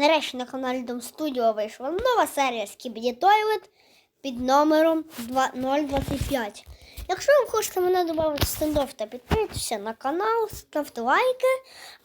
Нарешті на каналі Дом Студіо вийшла нова серія Skibidi Toilet під номером 2025. Якщо ви хочете мене додати в стендоф, то підписуйтесь на канал, ставте лайки,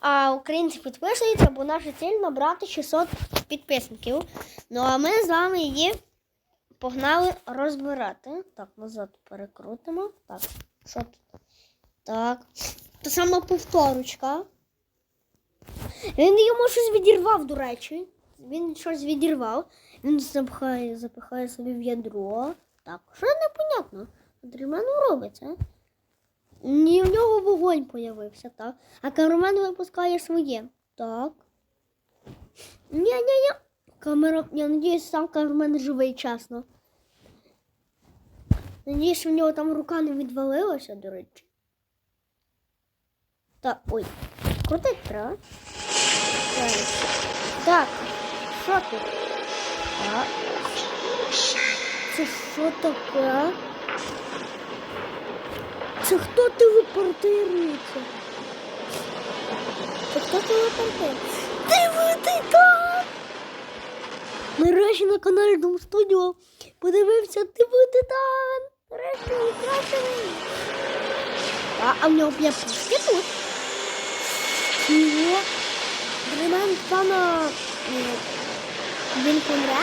а українці підписуються, бо наша ціль набрати 600 підписників. Ну а ми з вами її погнали розбирати. Так, назад перекрутимо. Так, що тут? Так. Та сама повторочка. Він йому щось відірвав, до речі. Він щось відірвав. Він запихає, запихає собі в ядро. Так, що непонятно. Дрімен робиться. Ні, в нього вогонь появився, так. А камермен випускає своє. Так. Ні-ні-ні. Камера. Я надіюсь, сам камермен живий чесно. Надіюсь, що в нього там рука не відвалилася, до речі. Так, ой. Крутить треба. Так. Так, що тут? Так. Це що таке? Це хто телепортирується? Це хто телепортирується? Диви титан! Нарешті на каналі Дом Студіо подивився Диви титан! Нарешті украшений! А, а в нього є пушки тут. Чого? Дриман пана він помре?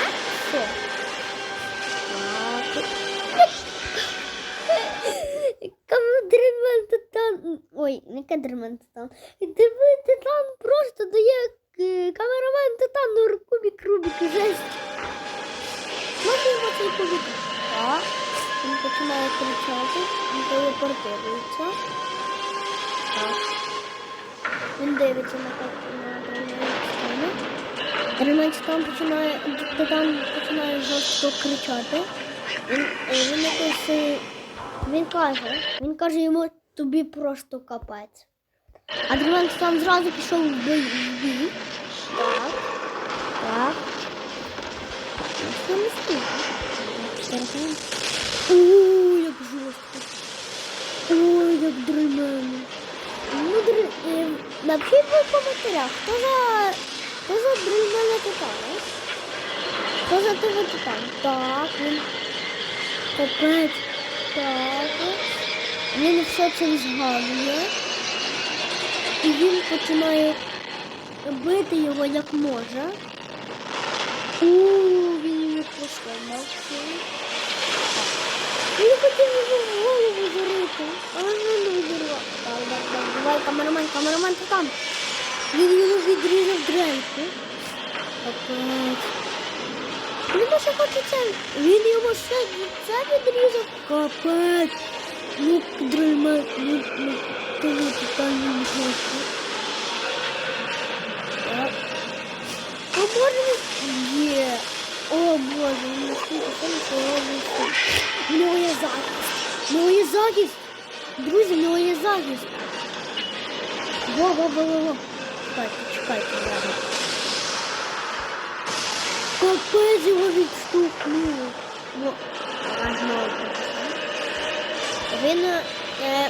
Кадрмен титан. Ой, не кадрмен титан. Диви, титан просто дає е, камерамен титану кубик Рубик жесть. Можна його цей кубик? Так. Він починає кричати, він телепортується. Так. Він дивиться на Дерманчитан. Дерманчитан починає, Титан починає жорстко кричати. Він, е, він якось, е, він каже, він каже йому тобі просто капець. А Дерманчитан зразу пішов в бій. Так. Так. Що? Ой, як жорстко. Ой, як дрімено. Напишіть в коментарях, хто за, хто за дрімена титана? Хто за тебе титан? Так, він капець. Так. Він все це згадує. І він починає бити його як може. У, він йому посломався. Він хотів його в голову зарити, але він не відірвав. Так, так, так, давай, камерамен, камерамен, ти там. Він йому відрізав. Капець. Він ще хоче це. Він йому ще це відрізав. Капець. Ну, дрельмен, ну, ну, ти не тотально жорстко. Так. О, боже, є. О, боже, він наскільки сильно робить. В нього є захист. В захист. Друзі, в захист. Во, во, во, во, во. Чекайте, чекайте, ладно. Капець його відштовхнуло. Знову прийшло. Він, е,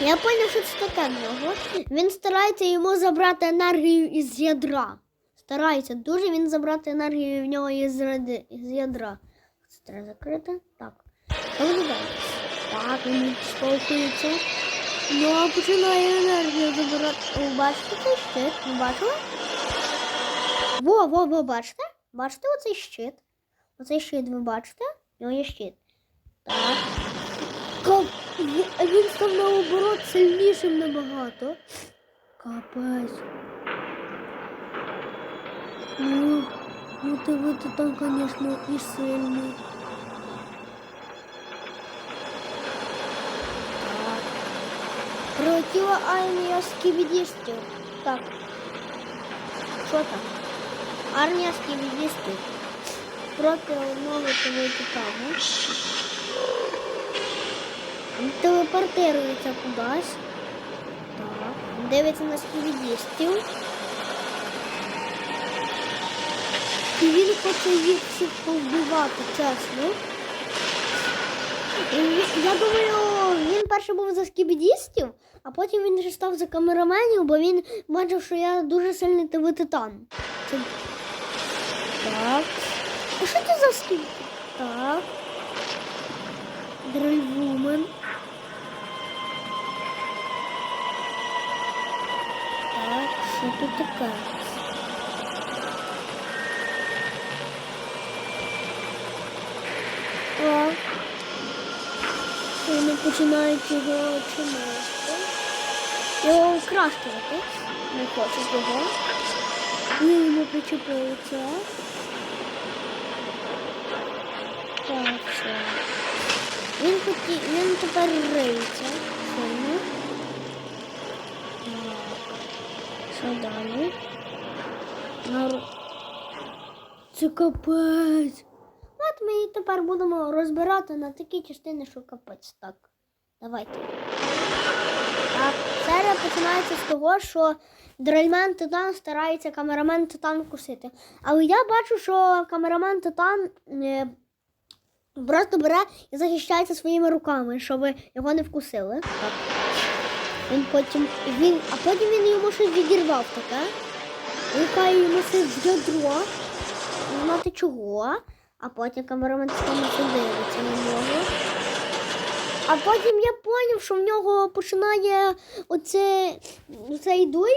я поняв, що це таке в нього. Він старається йому забрати енергію із ядра. Старається дуже він забрати енергію в нього із, ради- із ядра. Це треба закрити. Так. Так, він відштовхується. Ну, а починає енергію забирати. Бачите цей щит? Ви бачили? Во, во, во, бачите? Бачите оцей щит? Оцей щит ви бачите? У нього є щит. Так. Кап... Він- став наоборот сильнішим набагато. Капець. Ну, ну ти ви ти там, звісно, і сильний. Прилетіла армія скібідістів. Так. Що там? Армія скібідістів. Проти одного того. Він телепортирується кудись. Так. Дивиться на скібідістів. І він хоче їх всіх повбивати, чесно. І Я думаю, він перше був за скібідістів, а потім він вже став за камераменів, бо він бачив, що я дуже сильний ТВ титан. Це... Так. А що це за стіль? Так. Драйвумен. Так, що тут таке? О. Вони починають його чимати. Його украшувати. Не хочуть його. Він йому причепується. Так, все. Він хотів, він тепер риється. Сильно. Що далі? Це капець. Ми її тепер будемо розбирати на такі частини, що капець. Так, давайте. Так, серія починається з того, що дрельмен Титан старається камерамен Титан вкусити. Але я бачу, що камерамен Титан е, просто бере і захищається своїми руками, щоб його не вкусили. Так. Він потім, він, а потім він йому щось відірвав таке. Він йому це в ядро, знати чого, а потім камерамен Титан дивиться на нього. А потім я зрозумів, що в нього починає оце, оцей дуй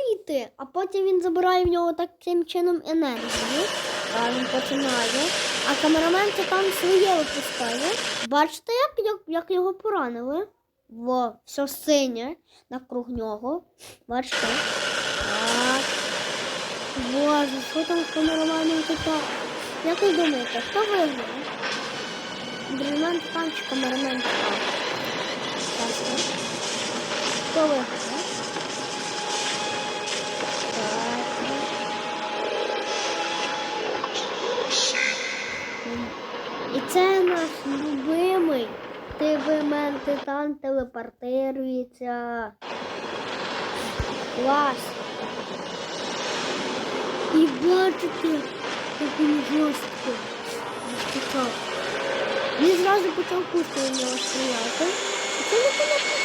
а потім він забирає в нього таким чином енергію. А він починає. А камерамен це там своє випускає. Бачите, як, як, як його поранили? Во, все синє навкруг нього. Бачите? Так. Боже, що там з камераманом таке? Як ви думаєте, хто виграє? Дрельмен Титан чи камерамен Титан? Ясно. Хто виграє? Так. І це наш любимий ТВМен Титан телепортирується. Клас. І бачите, як він жорстко. Жорстко. Він зразу почав кушати у нього стріляти. І що, до речі.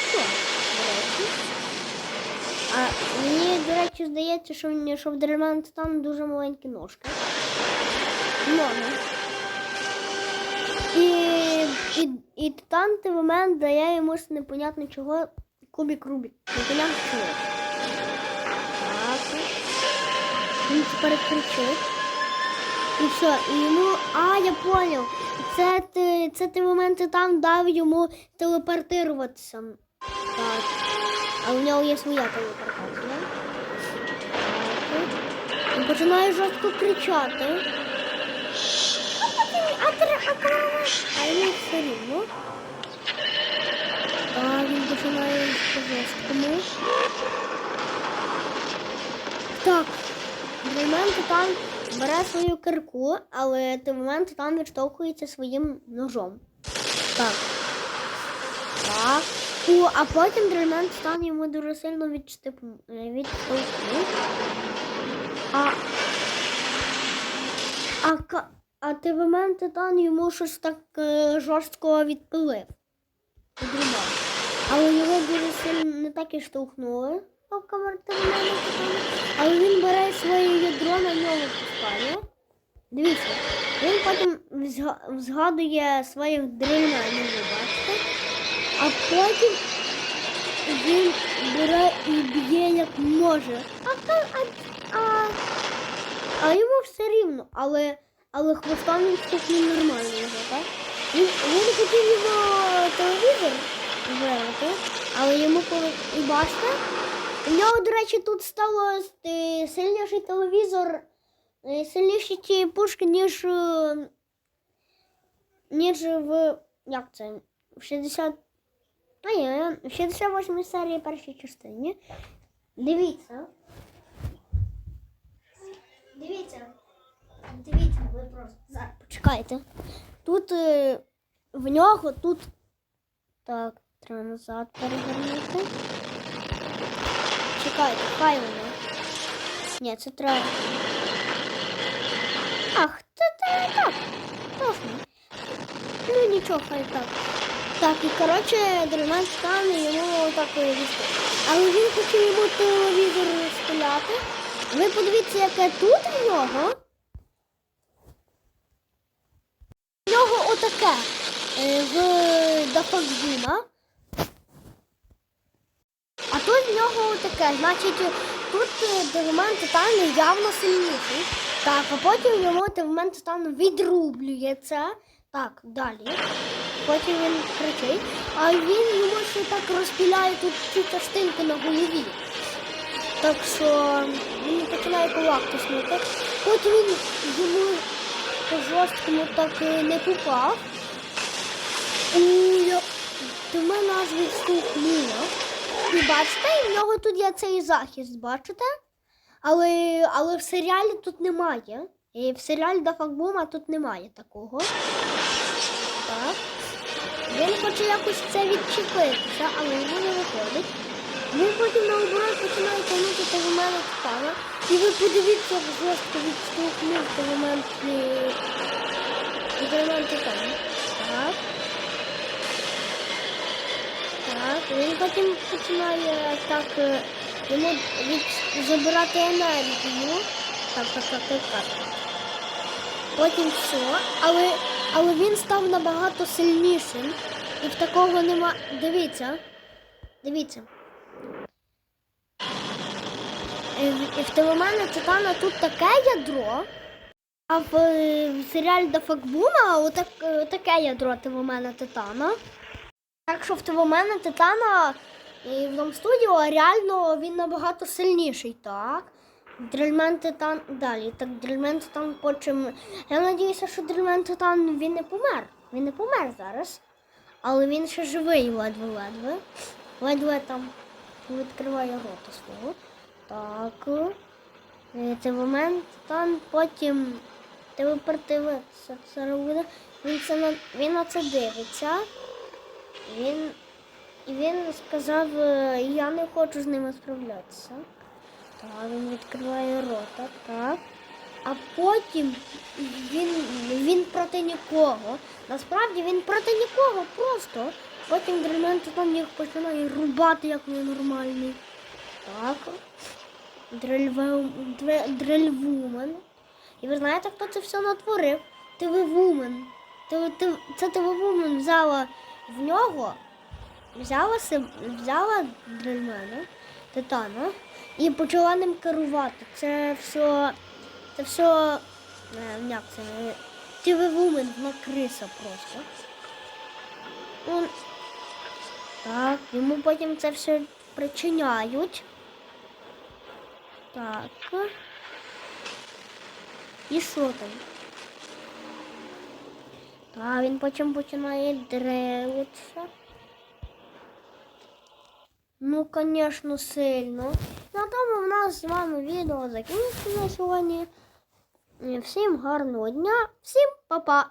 А мені, до речі, здається, що, в що в Дерман Титан дуже маленькі ножки. Много. І, і, і Титан в момент дає йому непонятно чого кубик Рубік. Непонятно чого. Так. Він тепер кричить. І все, і йому. А, я поняв. Це ти, це ти моменти там дав йому телепортуватися. Так. А у нього є своя телепортація. Він починає жорстко кричати. А а а а йому все рівно. Так, він починає по-жорсткому. Так. Дреймен Титан бере свою кирку, але той момент Титан відштовхується своїм ножом. Так. Так. О, а потім Дреймен Титан йому дуже сильно е, відштовхнув. А, а, а ТВМен Титан йому щось так е, жорстко відпилив. Але його дуже сильно не так і штовхнули. Але він бере своє ядро на нього пускає. Дивіться, він потім згадує своїх дрельменів, ви бачите. А потім він бере і б'є як може. А, а, а, а йому все рівно, але, але хвостом він стукнув нормально його, так? Він, він хотів його телевізор вирвати, але йому коли. І бачите? У нього, до речі, тут стало е, сильніший телевізор, е, сильніші пушки, ніж, е, ніж в. Як це? В 60. А ні, в 68 серії першій частині. Дивіться. Дивіться. Дивіться, ви просто. Зараз почекайте. Тут в нього тут. Так, треба назад перевернути. Чекайте, хай воно. Ні, це треба. Ах, це, це так. Точно. Ну нічого, хай так. Так, і коротше, Дренан стане йому так вивізти. Але він хотів йому телевізор спиляти, Ви подивіться, яке тут в нього. В нього отаке е, в Дафакбума. А тут в нього отаке. Значить, тут е, Девмен Титан явно сильніший. Так, а потім йому Девмен Титан відрублюється. Так, далі. Потім він кричить, а він йому ще так розпіляє тут ці частинки на голові. Так що він починає кулак тиснути. Потім він йому по жорсткому так не попав. І до мене аж. І бачите, і в нього тут є цей захист, бачите? Але, але в серіалі тут немає. І в серіалі Дафакбума тут немає такого. Так. Він хоче якось це відчепитися, але йому не виходить. Він потім наоборот починає тягнути того мене стала. І ви подивіться, як жорстко відштовхнув того момент від елементи. Так. Так, він потім починає так е, йому забирати енергію. Так, так, так, так, так. Потім все, але, але він став набагато сильнішим. І в такого нема. Дивіться. Дивіться. Е, в- В Телемена Титана тут таке ядро, а в, е, в серіалі до Факбума отак, таке ядро Телемена Титана. Так що в Телемена Титана і в Студіо реально він набагато сильніший, так. Дрельмен Титан далі. Так, Дрельмен Титан потім. Я надіюся, що Дрельмен Титан він не помер. Він не помер зараз. Але він ще живий ледве-ледве. Ледве там відкриває рота свого. Так. Е, Це момент там потім тепер дивиться. Це робить. Він це на він на це дивиться. Він він сказав, е, я не хочу з ними справлятися. Так, він відкриває рота, так. А потім він, він проти нікого. Насправді він проти нікого просто. Потім Дрельмен там їх починає рубати, як ненормальний. Так. Дрельвумен. І ви знаєте, хто це все натворив? Ти- ти- Це ТВ-вумен взяла в нього, взяла, взяла Дрельмена, Титана, і почала ним керувати. Це все. Це все. е, Як це? ТВ-вумен, вона криса просто. Он... Так, йому потім це все причиняють. Так. І що там? Так, він потім починає дрелитися. Ну, звісно, сильно. На тому в нас з вами відео закінчено сьогодні. Всім гарного дня, всім па-па!